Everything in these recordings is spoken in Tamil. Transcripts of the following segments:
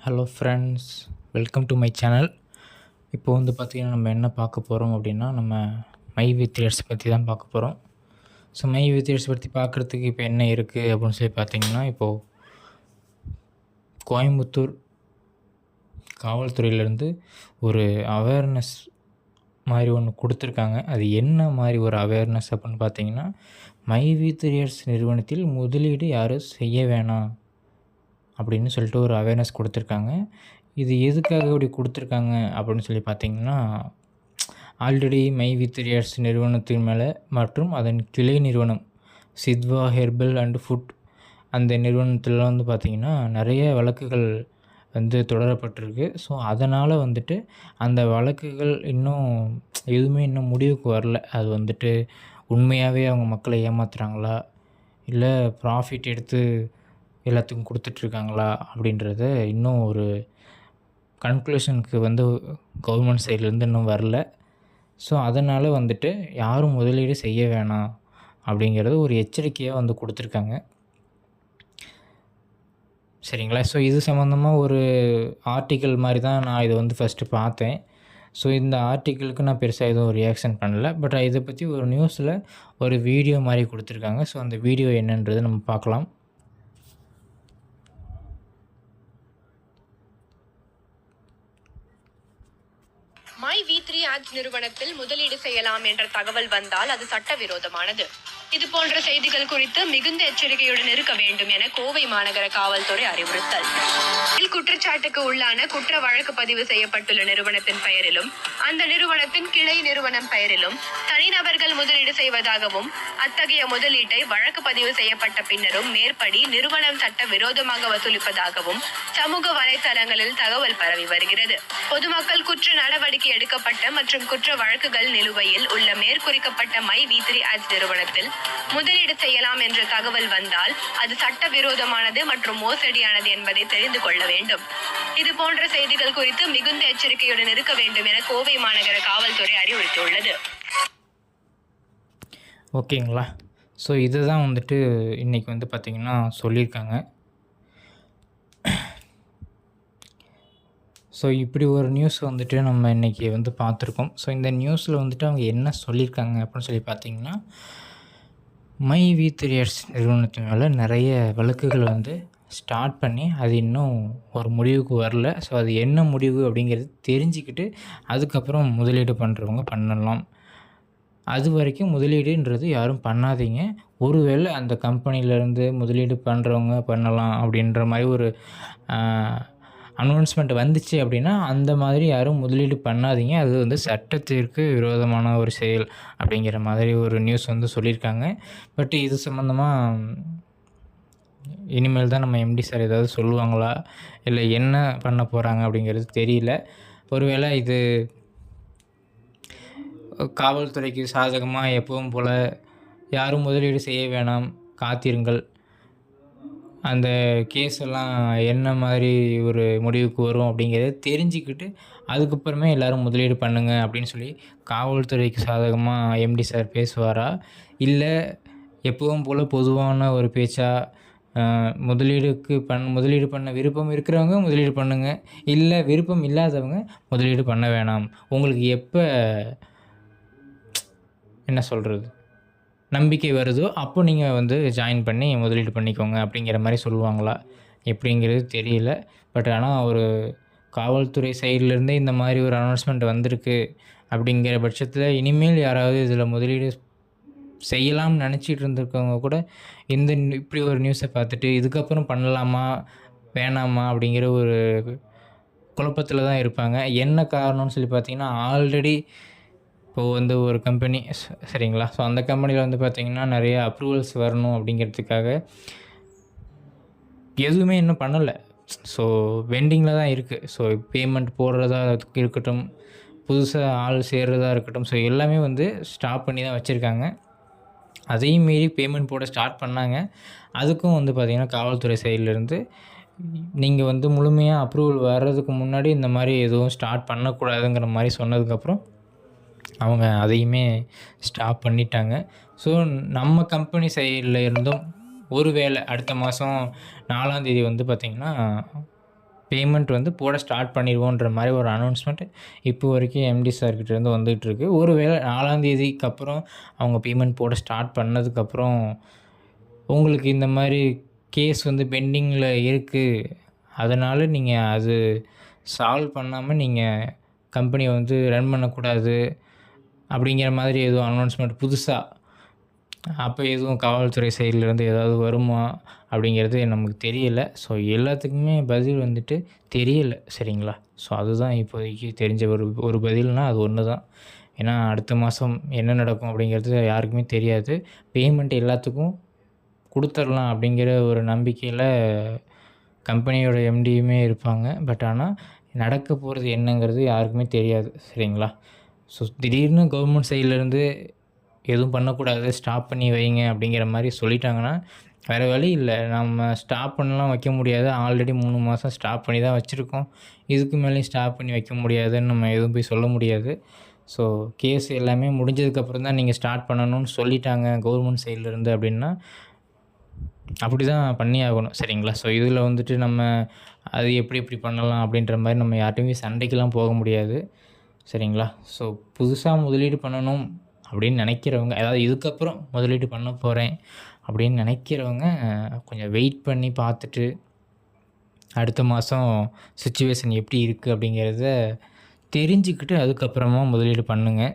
Hello friends welcome to my channel இப்போ வந்து பார்த்திங்கன்னா நம்ம என்ன பார்க்க போகிறோம் அப்படின்னா நம்ம மை வித்ரியர்ஸ் பற்றி தான் பார்க்க போகிறோம் ஸோ மை வித்ரியர்ஸ் பற்றி பார்க்குறதுக்கு இப்போ என்ன இருக்குது அப்படின்னு சொல்லி பார்த்தீங்கன்னா இப்போது கோயம்புத்தூர் காவல்துறையிலேருந்து ஒரு அவேர்னஸ் மாதிரி ஒன்று கொடுத்துருக்காங்க. அது என்ன மாதிரி ஒரு அவேர்னஸ் அப்படின்னு பார்த்தீங்கன்னா மை வித்ரியர்ஸ் நிறுவனத்தில் முதலீடு யாரும் செய்ய வேணாம். அப்படின்னு சொல்லிட்டு ஒரு அவேர்னஸ் கொடுத்துருக்காங்க. இது எதுக்காக இப்படி கொடுத்துருக்காங்க அப்படின்னு சொல்லி பார்த்தீங்கன்னா ஆல்ரெடி மை வித்ரியர்ஸ் நிறுவனத்தின் மேலே மற்றும் அதன் கிளை நிறுவனம் சித்வா ஹெர்பல் அண்ட் ஃபுட் அந்த நிறுவனத்திலலாம் வந்து பார்த்திங்கன்னா நிறைய வழக்குகள் வந்து தொடரப்பட்டிருக்கு. ஸோ அதனால் வந்துட்டு அந்த வழக்குகள் இன்னும் எதுவுமே இன்னும் முடிவுக்கு வரல. அது வந்துட்டு உண்மையாகவே அவங்க மக்களை ஏமாத்துறாங்களா? இல்லை ப்ராஃபிட் எடுத்து எல்லாத்துக்கும் கொடுத்துட்ருக்காங்களா அப்படின்றத இன்னும் ஒரு கன்க்ளூஷனுக்கு வந்து கவர்மெண்ட் சைட்லேருந்து இன்னும் வரல. ஸோ அதனால் வந்துட்டு யாரும் முதலீடு செய்ய வேணாம் அப்படிங்கிறது ஒரு எச்சரிக்கையாக வந்து கொடுத்துருக்காங்க. சரிங்களா? ஸோ இது சம்மந்தமாக ஒரு ஆர்டிக்கிள் மாதிரி தான் நான் இதை வந்து ஃபஸ்ட்டு பார்த்தேன். ஸோ இந்த ஆர்டிக்கிளுக்கு நான் பெருசாக எதுவும் ரியாக்ஷன் பண்ணல. பட் இதை பற்றி ஒரு நியூஸில் ஒரு வீடியோ மாதிரி கொடுத்துருக்காங்க. ஸோ அந்த வீடியோ என்னன்றது நம்ம பார்க்கலாம். மை வி த்ரீ ஆக்ட் நிறுவனத்தில் முதலீடு செய்யலாம் என்ற தகவல் வந்தால் அது சட்டவிரோதமானது. இது போன்ற செய்திகள் குறித்து மிகுந்த எச்சரிக்கையுடன் இருக்க வேண்டும் என கோவை மாநகர காவல்துறை அறிவுறுத்தல். இதில் குற்றச்சாட்டுக்கு உள்ளான குற்ற வழக்கு பதிவு செய்யப்பட்டுள்ள நிறுவனத்தின் பெயரிலும் அந்த நிறுவனத்தின் கிளை நிறுவனம் பெயரிலும் தனிநபர்கள் முதலீடு செய்வதாகவும் அத்தகைய முதலீட்டை வழக்கு பதிவு செய்யப்பட்ட பின்னரும் மேற்படி நிறுவனம் சட்ட விரோதமாக வசூலிப்பதாகவும் சமூக வலைதளங்களில் தகவல் பரவி வருகிறது. பொதுமக்கள் குற்ற நடவடிக்கை எடுக்கப்பட்ட மற்றும் குற்ற வழக்குகள் நிலுவையில் உள்ள மேற்குறிக்கப்பட்ட மை வி த்ரீ ஆட்ஸ் நிறுவனத்தில் முதலீடு செய்யலாம் என்ற தகவல் வந்தால் அது சட்டவிரோதமானது மற்றும் மோசடியானது என்பதை தெரிந்து கொள்ள வேண்டும். இது போன்ற செய்திகள் குறித்து மிகுந்த எச்சரிக்கையுடன் இருக்க வேண்டும் என கோவை மாநகர காவல்துறை அறிவுறுத்தியுள்ளது. ஓகேங்களா? ஸோ இதை தான் வந்துட்டு இன்றைக்கி வந்து பார்த்திங்கன்னா சொல்லியிருக்காங்க. ஸோ இப்படி ஒரு நியூஸ் வந்துட்டு நம்ம இன்றைக்கி வந்து பார்த்துருக்கோம். ஸோ இந்த நியூஸில் வந்துட்டு அவங்க என்ன சொல்லியிருக்காங்க அப்படின்னு சொல்லி பார்த்தீங்கன்னா மை வி த்ரீயர்ஸ் நிறுவனத்தின் மேலே நிறைய வழக்குகள் வந்து ஸ்டார்ட் பண்ணி அது இன்னும் ஒரு முடிவுக்கு வரல. ஸோ அது என்ன முடிவு அப்படிங்கிறது தெரிஞ்சுக்கிட்டு அதுக்கப்புறம் முதலீடு பண்ணுறவங்க பண்ணலாம். அது வரைக்கும் முதலீடுன்றது யாரும் பண்ணாதீங்க. ஒருவேளை அந்த கம்பெனியிலேருந்து முதலீடு பண்ணுறவங்க பண்ணலாம் அப்படின்ற மாதிரி ஒரு அனௌன்ஸ்மெண்ட் வந்துச்சு அப்படின்னா அந்த மாதிரி யாரும் முதலீடு பண்ணாதீங்க. அது வந்து சட்டத்திற்கு விரோதமான ஒரு செயல் அப்படிங்கிற மாதிரி ஒரு நியூஸ் வந்து சொல்லியிருக்காங்க. பட் இது சம்மந்தமாக இனிமேல் தான் நம்ம எம்டி சார் ஏதாவது சொல்லுவாங்களா? இல்லை என்ன பண்ண போகிறாங்க அப்படிங்கிறது தெரியல. ஒருவேளை இது காவல்துறைக்கு சாதகமாக எப்பவும் போல் யாரும் முதலீடு செய்ய வேணாம். காத்திருங்கள். அந்த கேஸ் எல்லாம் என்ன மாதிரி ஒரு முடிவுக்கு வரும் அப்படிங்கிறத தெரிஞ்சுக்கிட்டு அதுக்கப்புறமே எல்லோரும் முதலீடு பண்ணுங்கள் அப்படின்னு சொல்லி காவல்துறைக்கு சாதகமாக எம்டி சார் பேசுவாரா? இல்லை எப்பவும் போல் பொதுவான ஒரு பேச்சா முதலீடுக்கு பண் முதலீடு பண்ண விருப்பம் இருக்கிறவங்க முதலீடு பண்ணுங்கள் இல்லை விருப்பம் இல்லாதவங்க முதலீடு பண்ண வேணாம். உங்களுக்கு எப்போ என்ன சொல்கிறது நம்பிக்கை வருதோ அப்போ நீங்கள் வந்து ஜாயின் பண்ணி முதலீடு பண்ணிக்கோங்க அப்படிங்கிற மாதிரி சொல்லுவாங்களா? எப்படிங்கிறது தெரியல. பட் ஆனால் ஒரு காவல்துறை சைட்லேருந்தே இந்த மாதிரி ஒரு அனௌன்ஸ்மெண்ட் வந்திருக்கு அப்படிங்கிற பட்சத்தில் இனிமேல் யாராவது இதில் முதலீடு செய்யலாம்னு நினச்சிட்டு இருந்திருக்கவங்க கூட இந்த இப்படி ஒரு நியூஸை பார்த்துட்டு இதுக்கப்புறம் பண்ணலாமா வேணாமா அப்படிங்கிற ஒரு குழப்பத்தில் தான் இருப்பாங்க. என்ன காரணம்னு சொல்லி பார்த்தீங்கன்னா ஆல்ரெடி இப்போது வந்து ஒரு கம்பெனி சரிங்களா? ஸோ அந்த கம்பெனியில் வந்து பார்த்திங்கன்னா நிறைய அப்ரூவல்ஸ் வரணும் அப்படிங்கிறதுக்காக எதுவுமே இன்னும் பண்ணலை. ஸோ வெண்டிங்கில் தான் இருக்குது ஸோ பேமெண்ட் போடுறதா இருக்கட்டும் புதுசாக ஆள் சேர்றதா இருக்கட்டும் ஸோ எல்லாமே வந்து ஸ்டாப் பண்ணி தான் வச்சுருக்காங்க. அதையும் மீறி பேமெண்ட் போட ஸ்டார்ட் பண்ணாங்க. அதுக்கும் வந்து பார்த்திங்கன்னா காவல்துறை சைட்லேருந்து நீங்கள் வந்து முழுமையாக அப்ரூவல் வர்றதுக்கு முன்னாடி இந்த மாதிரி எதுவும் ஸ்டார்ட் பண்ணக்கூடாதுங்கிற மாதிரி சொன்னதுக்கப்புறம் அவங்க அதையுமே ஸ்டாப் பண்ணிட்டாங்க. ஸோ நம்ம கம்பெனி சைடில் இருந்தும் ஒரு வேளை அடுத்த மாதம் நாலாந்தேதி வந்து பார்த்திங்கன்னா பேமெண்ட் வந்து போட ஸ்டார்ட் பண்ணிடுவோன்ற மாதிரி ஒரு அனௌன்ஸ்மெண்ட் இப்போ வரைக்கும் எம்டி சார்கிட்டேருந்து வந்துகிட்ருக்கு ஒரு வேளை நாலாந்தேதிக்கு அப்புறம் அவங்க பேமெண்ட் போட ஸ்டார்ட் பண்ணதுக்கப்புறம் உங்களுக்கு இந்த மாதிரி கேஸ் வந்து பெண்டிங்கில் இருக்குது அதனால் நீங்கள் அது சால்வ் பண்ணாமல் நீங்கள் கம்பெனியை வந்து ரன் பண்ணக்கூடாது. அப்படிங்கிற மாதிரி எதுவும் அனௌன்ஸ்மெண்ட் புதுசாக அப்போ எதுவும் காவல்துறை சைட்லேருந்து ஏதாவது வருமா அப்படிங்கிறது நமக்கு தெரியலை. ஸோ எல்லாத்துக்குமே பதில் வந்துட்டு தெரியலை சரிங்களா? ஸோ அதுதான் இப்போதைக்கு தெரிஞ்ச ஒரு ஒரு பதில்னால் அது ஒன்று தான் ஏன்னா அடுத்த மாதம் என்ன நடக்கும் அப்படிங்கிறது யாருக்குமே தெரியாது. பேமெண்ட் எல்லாத்துக்கும் கொடுத்துர்லாம் அப்படிங்கிற ஒரு நம்பிக்கையில் கம்பெனியோட எம்டியுமே இருப்பாங்க. பட் ஆனால் நடக்க போகிறது என்னங்கிறது யாருக்குமே தெரியாது சரிங்களா? ஸோ திடீர்னு கவர்மெண்ட் சைட்லேருந்து எதுவும் பண்ணக்கூடாது ஸ்டாப் பண்ணி வைங்க அப்படிங்கிற மாதிரி சொல்லிட்டாங்கன்னா வேறு வழி இல்லை. நம்ம ஸ்டாப் பண்ணலாம் வைக்க முடியாது. ஆல்ரெடி மூணு மாதம் ஸ்டாப் பண்ணி தான் வச்சுருக்கோம். இதுக்கு மேலேயும் ஸ்டாப் பண்ணி வைக்க முடியாதுன்னு நம்ம எதுவும் போய் சொல்ல முடியாது. ஸோ கேஸ் எல்லாமே முடிஞ்சதுக்கப்புறம் தான் நீங்கள் ஸ்டார்ட் பண்ணணும்னு சொல்லிட்டாங்க கவர்மெண்ட் சைட்லேருந்து அப்படின்னா அப்படி தான் பண்ணி ஆகணும். சரிங்களா? ஸோ இதில் வந்துட்டு நம்ம அது எப்படி எப்படி பண்ணலாம் அப்படின்ற மாதிரி நம்ம யார்ட்டையுமே சண்டைக்கெலாம் போக முடியாது. சரிங்களா? ஸோ புதுசாக முதலீடு பண்ணணும் அப்படின்னு நினைக்கிறவங்க அதாவது இதுக்கப்புறம் முதலீடு பண்ண போகிறேன் அப்படின்னு நினைக்கிறவங்க கொஞ்சம் வெயிட் பண்ணி பார்த்துட்டு அடுத்த மாதம் சுச்சுவேஷன் எப்படி இருக்குது அப்படிங்கிறத தெரிஞ்சுக்கிட்டு அதுக்கப்புறமா முதலீடு பண்ணுங்கள்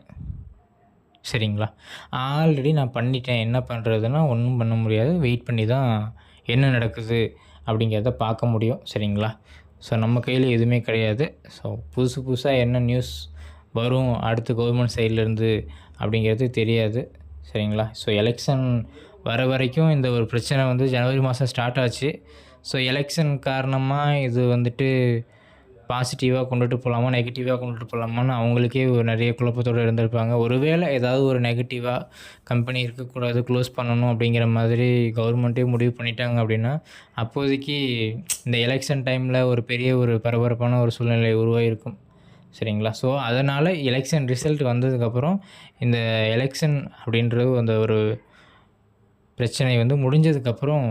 சரிங்களா? ஆல்ரெடி நான் பண்ணிட்டேன். என்ன பண்ணுறதுன்னா ஒன்றும் பண்ண முடியாது. வெயிட் பண்ணி தான் என்ன நடக்குது அப்படிங்கிறத பார்க்க முடியும். சரிங்களா? ஸோ நம்ம கையில் எதுவுமே கிடையாது. ஸோ புதுசு புதுசாக என்ன நியூஸ் வரும் அடுத்து கவர்மெண்ட் சைட்லேருந்து அப்படிங்கிறது தெரியாது. சரிங்களா? ஸோ எலெக்ஷன் வர வரைக்கும் இந்த ஒரு பிரச்சனை வந்து ஜனவரி மாதம் ஸ்டார்ட் ஆச்சு. ஸோ எலெக்ஷன் காரணமாக இது வந்துட்டு பாசிட்டிவாக கொண்டுட்டு போகலாமா நெகட்டிவாக கொண்டுட்டு போகலாமான்னு அவங்களுக்கே ஒரு நிறைய குழப்பத்தோடு இருந்திருப்பாங்க. ஒருவேளை ஏதாவது ஒரு நெகட்டிவாக கம்பெனி இருக்கக்கூடாது க்ளோஸ் பண்ணணும் அப்படிங்கிற மாதிரி கவர்மெண்ட்டே முடிவு பண்ணிட்டாங்க அப்படின்னா அப்போதைக்கு இந்த எலெக்ஷன் டைமில் ஒரு பெரிய ஒரு பரபரப்பான ஒரு சூழ்நிலை உருவாகிருக்கும் சரிங்களா? ஸோ அதனால் எலெக்ஷன் ரிசல்ட் வந்ததுக்கப்புறம் இந்த எலெக்ஷன் அப்படின்றது அந்த ஒரு பிரச்சனை வந்து முடிஞ்சதுக்கப்புறம்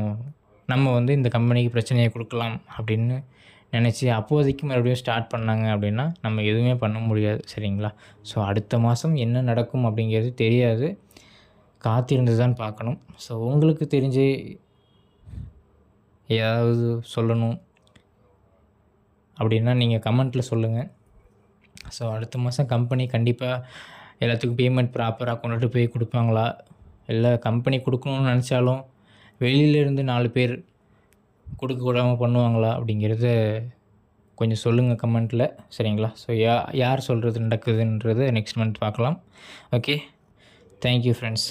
நம்ம வந்து இந்த கம்பெனிக்கு பிரச்சனையை கொடுக்கலாம் அப்படின்னு நினச்சி அப்போதைக்கு மறுபடியும் ஸ்டார்ட் பண்ணாங்க அப்படின்னா நம்ம எதுவுமே பண்ண முடியாது சரிங்களா? ஸோ அடுத்த மாதம் என்ன நடக்கும் அப்படிங்கிறது தெரியாது. காத்திருந்து தான் பார்க்கணும். ஸோ உங்களுக்கு தெரிஞ்சு ஏதாவது சொல்லணும் அப்படின்னா நீங்கள் கமெண்ட்டில் சொல்லுங்கள் ஸோ அடுத்த மாதம் கம்பெனி கண்டிப்பாக எல்லாத்துக்கும் பேமெண்ட் ப்ராப்பராக கொண்டுட்டு போய் கொடுப்பாங்களா? இல்லை கம்பெனி கொடுக்கணும்னு நினச்சாலும் வெளியிலேருந்து நாலு பேர் கொடுக்க விடாமல் பண்ணுவாங்களா அப்படிங்கிறத கொஞ்சம் சொல்லுங்கள் கமெண்ட்டில் சரிங்களா? ஸோ யா யார் சொல்கிறது நடக்குதுன்றது நெக்ஸ்ட் மந்த் பார்க்கலாம். Okay thank you friends